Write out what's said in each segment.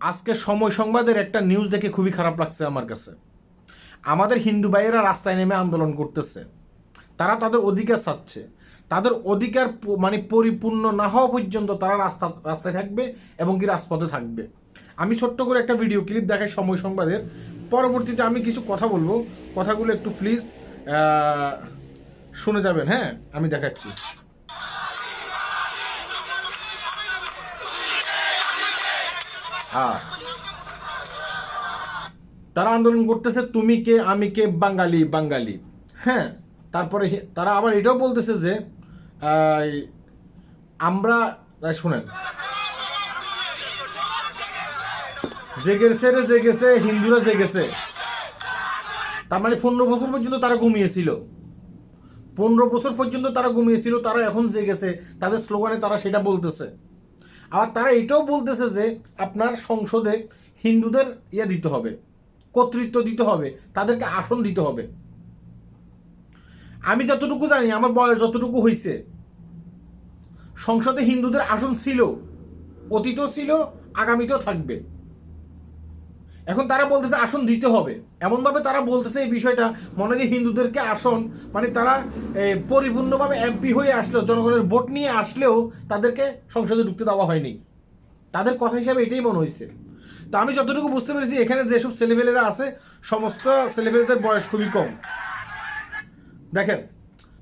আজকে সময় সংবাদের একটা নিউজ দেখে খুবই খারাপ লাগছে আমার কাছে। আমাদের হিন্দু ভাইয়েরা রাস্তায় নেমে আন্দোলন করতেছে। তারা তাদের অধিকার চাচ্ছে। তাদের অধিকার মানে পরিপূর্ণ না হওয়া পর্যন্ত তারা রাস্তা, রাস্তায় থাকবে এবং কি রাজপথে থাকবে। আমি ছোট্ট করে একটা ভিডিও ক্লিপ দেখাই সময় সংবাদের। পরবর্তীতে আমি কিছু কথা বলব। কথাগুলো একটু প্লিজ শুনে যাবেন হ্যাঁ? আমি দেখাচ্ছি। হ্যাঁ। তারা আন্দোলন করতেছে, তুমি কে, আমি কে, বাঙালি বাঙালি। হ্যাঁ তারপরে তারা আবার এটাও বলতেছে যে আমরা শুনেন। জেগেছে রে, জেগেছে, হিন্দুরা জেগেছে। তার মানে পনেরো বছর পর্যন্ত তারা ঘুমিয়েছিল। পনেরো বছর পর্যন্ত তারা ঘুমিয়েছিল, তারা এখন জেগেছে। তাদের স্লোগানে তারা সেটা বলতেছে। আবার তারা এটাও বলতেছে যে আপনার সংসদে হিন্দুদের ইয়ে দিতে হবে, কর্তৃত্ব দিতে হবে, তাদেরকে আসন দিতে হবে। আমি যতটুকু জানি, আমার বয়স যতটুকু হয়েছে সংসদে হিন্দুদের আসন ছিল, অতীতও ছিল, আগামীতেও থাকবে। এখন তারা বলতেছে, আসন দিতে হবে। এমনভাবে তারা বলতেছে এই বিষয়টা। মনে হয় হিন্দুদেরকে আসন মানে তারা পরিপূর্ণভাবে এমপি হয়ে আসলেও, জনগণের ভোট নিয়ে আসলেও তাদেরকে সংসদে ঢুকতে দেওয়া হয়নি। তাদের কথা হিসাবে এটাই মনে হয়েছে তো আমি যতটুকু বুঝতে পেরেছি, এখানে যেসব ছেলেপেলেরা আছে, সমস্ত ছেলেপেলেদের বয়স খুবই কম। দেখেন,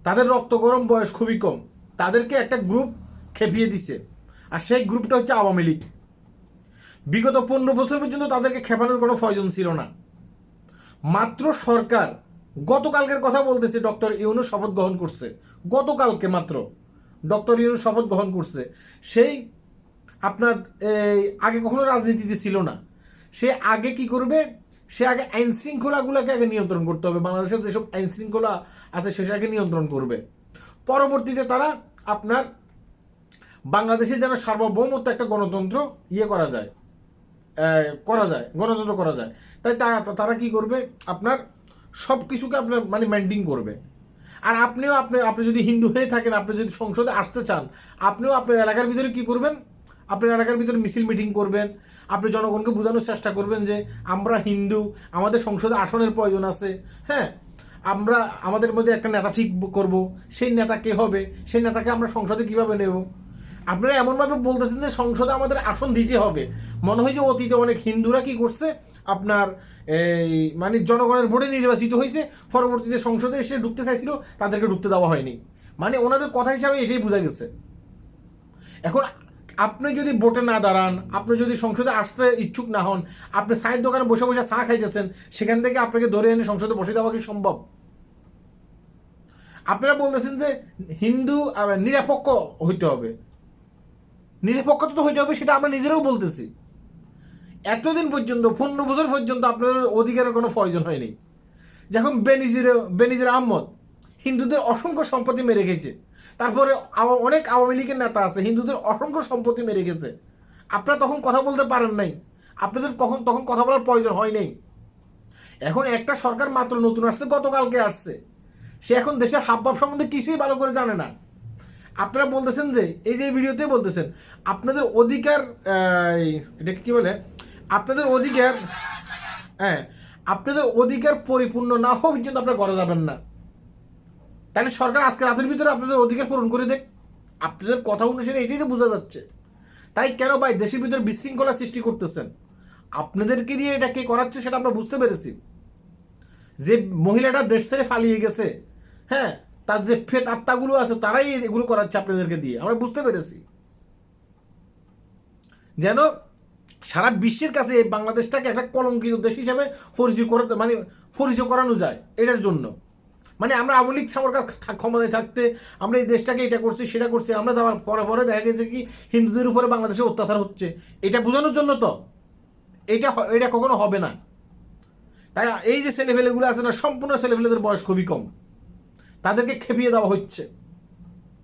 তাদের রক্ত গরম বয়স খুবই কম। তাদেরকে একটা গ্রুপ খেপিয়ে দিছে। আর সেই গ্রুপটা হচ্ছে আওয়ামী লীগ। বিগত পনেরো বছর পর্যন্ত তাদেরকে খেপানোর কোনো প্রয়োজন ছিল না। মাত্র সরকার গতকালকের কথা বলতেছে ডক্টর ইউনু শপথ গ্রহণ করছে। গতকালকে মাত্র ডক্টর ইউনু শপথ গ্রহণ করছে। সেই আপনার এই আগে কখনো রাজনীতিতে ছিল না। সে আগে কি করবে? সে আগে আইন শৃঙ্খলাগুলোকে আগে নিয়ন্ত্রণ করতে হবে। বাংলাদেশের যেসব আইন শৃঙ্খলা আছে সে আগে নিয়ন্ত্রণ করবে। পরবর্তীতে তারা আপনার বাংলাদেশে যেন সার্বভৌমত্ব একটা গণতন্ত্র ইয়ে করা যায়। করা যায়, গণতন্ত্র করা যায়। তাই তারা কি করবে? আপনার সব কিছুকে আপনার মানে মেনটেন করবে। আর আপনিও আপনি আপনি যদি হিন্দু হয়ে থাকেন, আপনি যদি সংসদে আসতে চান, আপনিও আপনার এলাকার ভিতরে কি করবেন? আপনার এলাকার ভিতরে মিছিল মিটিং করবেন। আপনি জনগণকে বোঝানোর চেষ্টা করবেন যে, আমরা হিন্দু, আমাদের সংসদে আসনের প্রয়োজন আছে। হ্যাঁ আমরা, আমাদের মধ্যে একটা নেতা ঠিক করব। সেই নেতা কে হবে? সেই নেতাকে আমরা সংসদে কীভাবে নেব? আপনারা এমনভাবে বলতেছেন যে সংসদে আমাদের আসন দিতে হবে। মনে হয় যে অতীতে অনেক হিন্দুরা কি করছে? আপনার এই মানে জনগণের ভোটে নির্বাচিত হয়েছে, পরবর্তীতে সংসদে এসে ঢুকতে চাইছিল, তাদেরকে ঢুকতে দেওয়া হয়নি। মানে ওনাদের কথা হিসাবে এটাই বোঝা গেছে। এখন আপনি যদি ভোটে না দাঁড়ান, আপনি যদি সংসদে আসতে ইচ্ছুক না হন, আপনি চায়ের দোকানে বসে বসে চা খাইতেছেন, সেখান থেকে আপনাকে ধরে এনে সংসদে বসে দেওয়া কি সম্ভব? আপনারা বলতেছেন যে হিন্দু নিরপেক্ষ হইতে হবে। নিরপেক্ষতা তো হইতে হবে, সেটা আমরা নিজেরাও বলতেছি। এতদিন পর্যন্ত, পনেরো বছর পর্যন্ত আপনার অধিকারের কোনো প্রয়োজন হয়নি। যখন বেনিজির বেনিজির আহমদ হিন্দুদের অসংখ্য সম্পত্তি মেরে গেছে তারপরে অনেক আওয়ামী লীগের নেতা আছে, হিন্দুদের অসংখ্য সম্পত্তি মেরে গেছে আপনারা তখন কথা বলতে পারেন নাই। আপনাদের কখন, তখন কথা বলার প্রয়োজন হয় নাই। এখন একটা সরকার মাত্র নতুন আসছে, গতকালকে আসছে। সে এখন দেশের হাবভাব সম্বন্ধে কিছুই ভালো করে জানে না। আপনারা বলতেছেন যে, এই যে ভিডিওতে বলতেছেন, আপনাদের অধিকার এটাকে কি বলে? আপনাদের অধিকার হ্যাঁ আপনাদের অধিকার পরিপূর্ণ না হওয়া পর্যন্ত আপনারা করা যাবেন না। তাহলে সরকার আজকে রাতের ভিতরে আপনাদের অধিকার পূরণ করে দেখ। আপনাদের কথা অনুসারে এটাই তো বোঝা যাচ্ছে। তাই কেন ভাই দেশের ভিতরে বিশৃঙ্খলা সৃষ্টি করতেছেন? আপনাদেরকে দিয়ে এটা কে করাচ্ছে সেটা আমরা বুঝতে পেরেছি। যে মহিলাটা দেশ ছেড়ে ফালিয়ে গেছে হ্যাঁ তার যে ফেত আত্মাগুলো আছে, তারাই এগুলো করাচ্ছে আপনাদেরকে দিয়ে। আমরা বুঝতে পেরেছি। যেন সারা বিশ্বের কাছে এই বাংলাদেশটাকে একটা কলঙ্কিত দেশ হিসাবে পরিচয় করাতে মানে পরিচয় করানো যায়, এটার জন্য। মানে আমরা আওয়ামী লীগ ক্ষমতায় থাকতে আমরা এই দেশটাকে এটা করছি, সেটা করছি, আমরা যাওয়ার পরে পরে দেখা গেছে কি হিন্দুদের উপরে বাংলাদেশে অত্যাচার হচ্ছে। এটা বোঝানোর জন্য তো এটা এটা কখনো হবে না। তাই এই যে ছেলেপেলেগুলো আছে না, সম্পূর্ণ ছেলেপেলেদের বয়স খুবই কম। তাদেরকে খেপিয়ে দেওয়া হচ্ছে।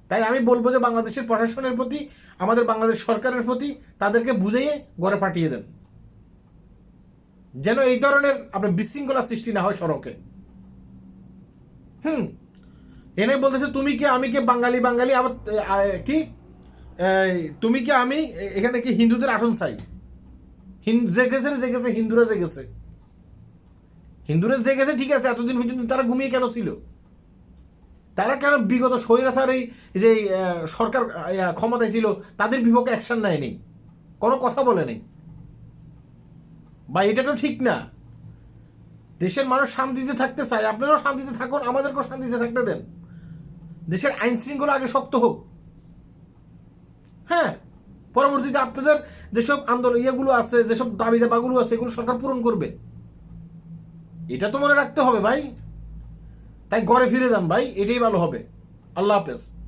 তাই আমি বলব যে বাংলাদেশের প্রশাসনের প্রতি, আমাদের বাংলাদেশ সরকারের প্রতি তাদেরকে বুঝিয়ে ঘরে পাঠিয়ে দেন। যেন এই ধরনের আপনার বিশৃঙ্খলা সৃষ্টি না হয় সড়কে। হুম। এনে বলতেছে, তুমি কি, আমি কে বাঙালি বাঙালি? আবার কি? তুমি কি আমি? এখানে কি হিন্দুদের আসন চাই? হিন্দু জেগেছে রে, জেগেছে, হিন্দুরা জেগেছে। হিন্দুরা জেগেছে, ঠিক আছে, এতদিন পর্যন্ত তারা ঘুমিয়ে কেন ছিল? তারা কেন বিগত স্বৈরাচার এই যে সরকার ক্ষমতায় ছিল, তাদের বিপক্ষে অ্যাকশন নেয়নি? কোনো কথা বলে নেই। বা এটা তো ঠিক না। দেশের মানুষ শান্তিতে থাকতে চায়। আপনারাও শান্তিতে থাকুন, আমাদেরকেও শান্তিতে থাকতে দেন। দেশের আইন শৃঙ্খলা আগে শক্ত হোক। হ্যাঁ পরবর্তীতে আপনাদের যেসব আন্দোলন, ইয়েগুলো আছে, যেসব দাবি দাবাগুলো আছে, এগুলো সরকার পূরণ করবে। এটা তো মনে রাখতে হবে ভাই। তাই ঘরে ফিরে যান ভাই এটাই ভালো হবে। আল্লাহ হাফেজ।